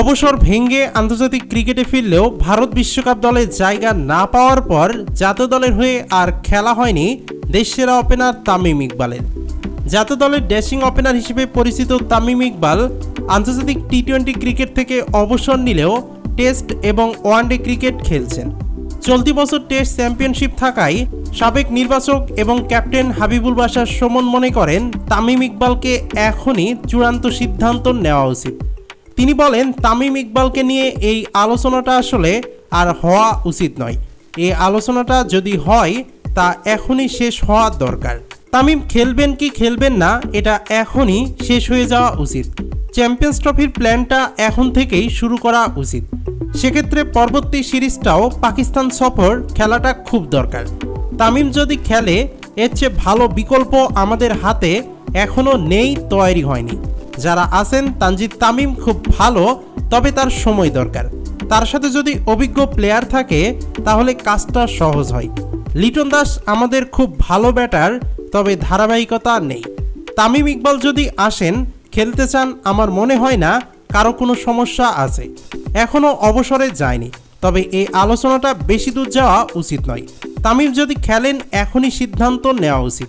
অবসর ভেঙে আন্তর্জাতিক ক্রিকেটে ফিরলেও ভারত বিশ্বকাপ দলে জায়গা না পাওয়ার পর জাতীয় দলের হয়ে আর খেলা হয়নি দেশসেরা ওপেনার তামিম ইকবালের। জাতীয় দলের ড্যাশিং ওপেনার হিসেবে পরিচিত তামিম ইকবাল আন্তর্জাতিক টি টোয়েন্টি ক্রিকেট থেকে অবসর নিলেও টেস্ট এবং ওয়ানডে ক্রিকেট খেলছেন। চলতি বছর টেস্ট চ্যাম্পিয়নশিপ থাকায় সাবেক নির্বাচক এবং ক্যাপ্টেন হাবিবুল বাশার সুমন মনে করেন, তামিম ইকবালকে এখনই চূড়ান্ত সিদ্ধান্ত নেওয়া উচিত। তিনি বলেন, তামিম ইকবালকে নিয়ে এই আলোচনাটা আসলে আর হওয়া উচিত নয়। এই আলোচনাটা যদি হয়, তা এখনই শেষ হওয়া দরকার। তামিম খেলবেন কি খেলবেন না, এটা এখনই শেষ হয়ে যাওয়া উচিত। চ্যাম্পিয়ন্স ট্রফির প্ল্যানটা এখন থেকেই শুরু করা উচিত। সেক্ষেত্রে পরবর্তী সিরিজটাও পাকিস্তান সফর খেলাটা খুব দরকার। তামিম যদি খেলে, এর চেয়ে ভালো বিকল্প আমাদের হাতে এখনও নেই, তৈরি হয়নি। যারা আছেন তানজিদ তামিম খুব ভালো, তবে তার সময় দরকার। তার সাথে যদি অভিজ্ঞ প্লেয়ার থাকে, তাহলে কাজটা সহজ হয়। লিটন দাস আমাদের খুব ভালো ব্যাটার তবে ধারাবাহিকতা নেই। তামিম ইকবাল যদি আসেন, খেলতে চান, আমার মনে হয় না কারও কোনো সমস্যা আছে। এখনও অবসরে যায়নি, তবে এই আলোচনাটা বেশি দূর যাওয়া উচিত নয়। তামিম যদি খেলেন, এখনই সিদ্ধান্ত নেওয়া উচিত।